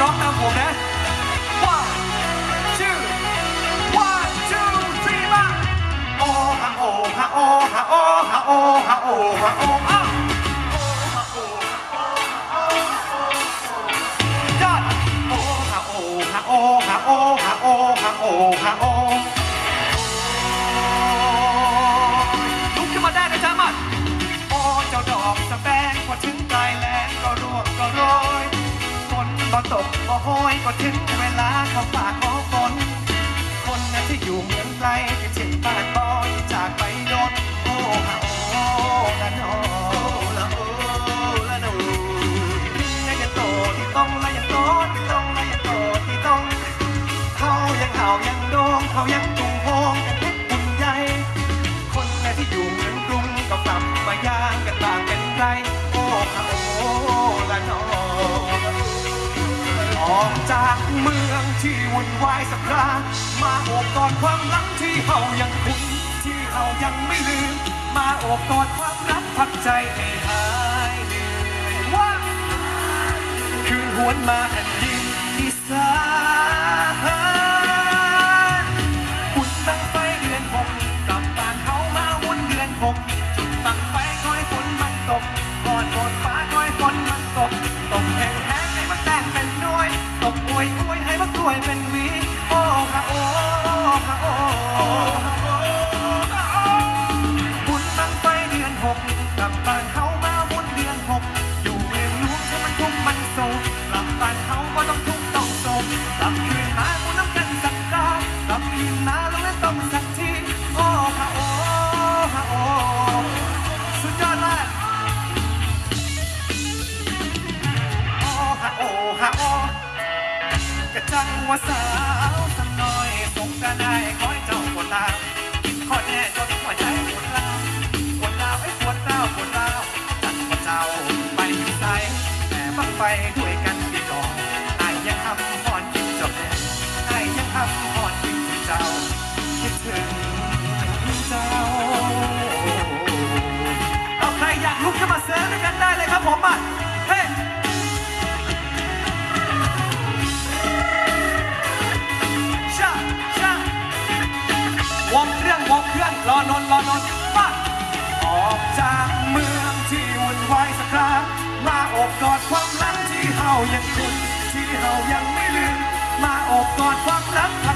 ร้องตามผมนะ one two one two three มาโอฮา O H ฮา O H ฮา O H ฮาโอฮาโอฮาโอ ก็ถึงเวลาเข้าปากขอฝนคนนั้นที่อยู่เมืองไกลที่เจ็บบ้านบอยจากไปโดนโอ้ฮะโอ้ละโนละโอ้ละโนและยังโตที่ต้องและยังโตที่ต้องและยังโตที่ต้องเขายังเห่ายังโดงเขายังจุงโฮงกันทุกปุ่นใหญ่คนไหนที่อยู่เมืองกรุงก็กลับมาย่างกันต่างเป็นไร จากเมืองที่วุ่นวายสักครามาโอบกอดความหลังที่เฮายังคุ้นที่เฮายังไม่ลืม มาโอบกอดความรักพักใจให้หายเหนื่อยว่าคืนหวนมาแผ่นดินอีสานหุ่นตั้งไฟเดือนหกกลับบ้านเขามาวุ่นเดือนหก วยตกอวยอวยให้มันกล้วยเป็นวีโอ้ค่ะโอ้ค่ะโอ้ จังว่าสาวสักหน่อยสงกรานต์ได้ขอให้เจ้าปวดลาวขอแน่จนหัวใจปวดลาวปวดลาวไอ้ปวดลาวปวดลาวจัดว่าเจ้าไปอยู่ใสแต่บังไปด้วย ลอนอร์มเครื่อนนรอนนมาออกจากเมืองที่วุ่นวายสักครั้งมาโอบกอดความรักที่เฮายังคุ้นที่เฮายังไม่ลืมมาโอบกอดความรัก